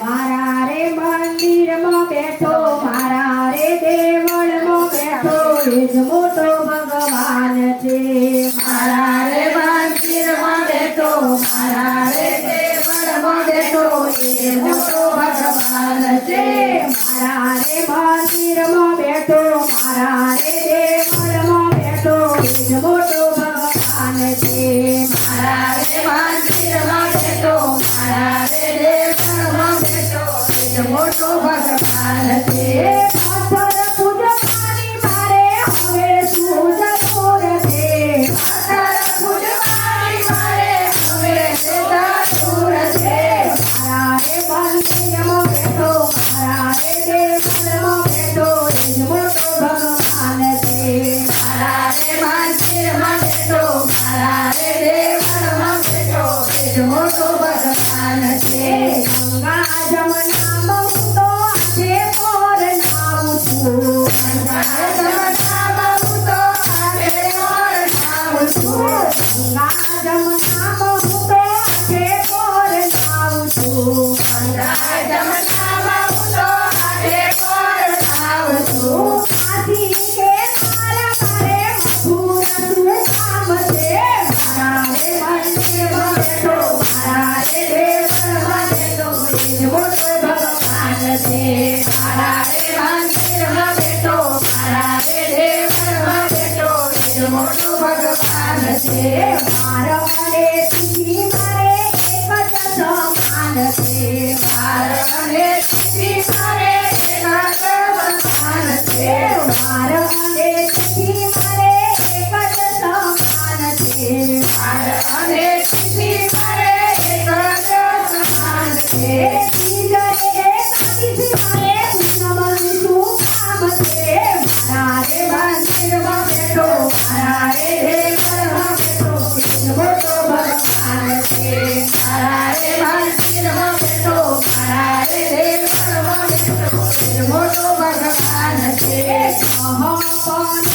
મારા રે મંદિરમાં બેઠો મારા રે દેવળમાં બેઠો, એ જ મોટો ભગવાન છે. મારા રે મંદિરમાં બેઠો મારા રે દેવળમાં બેઠો, એ મોટો ભગવાન છે. મારા રે મંદિરમાં બેઠો મારા રે મોટો ભગવાન છે. પથ્થર પૂજવાની મારે હવે શું જરૂર છે. પથ્થર પૂજવાની મારે હવે ગંગા જમનામાં છું છે. મારા ભગવાન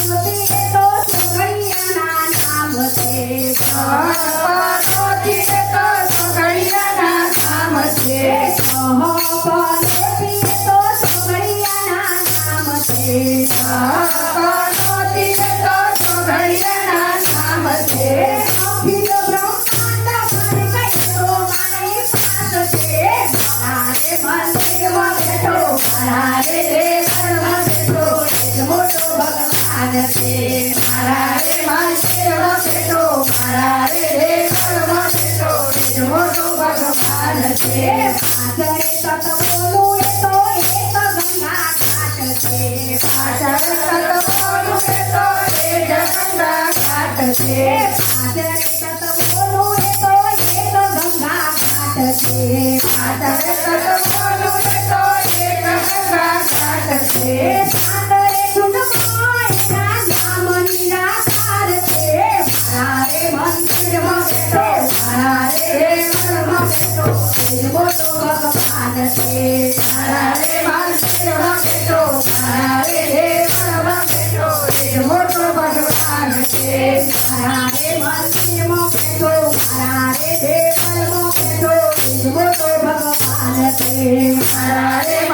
છે, મારા રે છે પાછળ તત્વોનું એ તો એક ગંગા ઘાટ છે. પાછળ તત્વોનું એ તો એક ગંગા ઘાટ છે. પાછળ તત્વોનું એ તો એક ગંગા ઘાટ છે. પાછળ તત્વોનું Inside.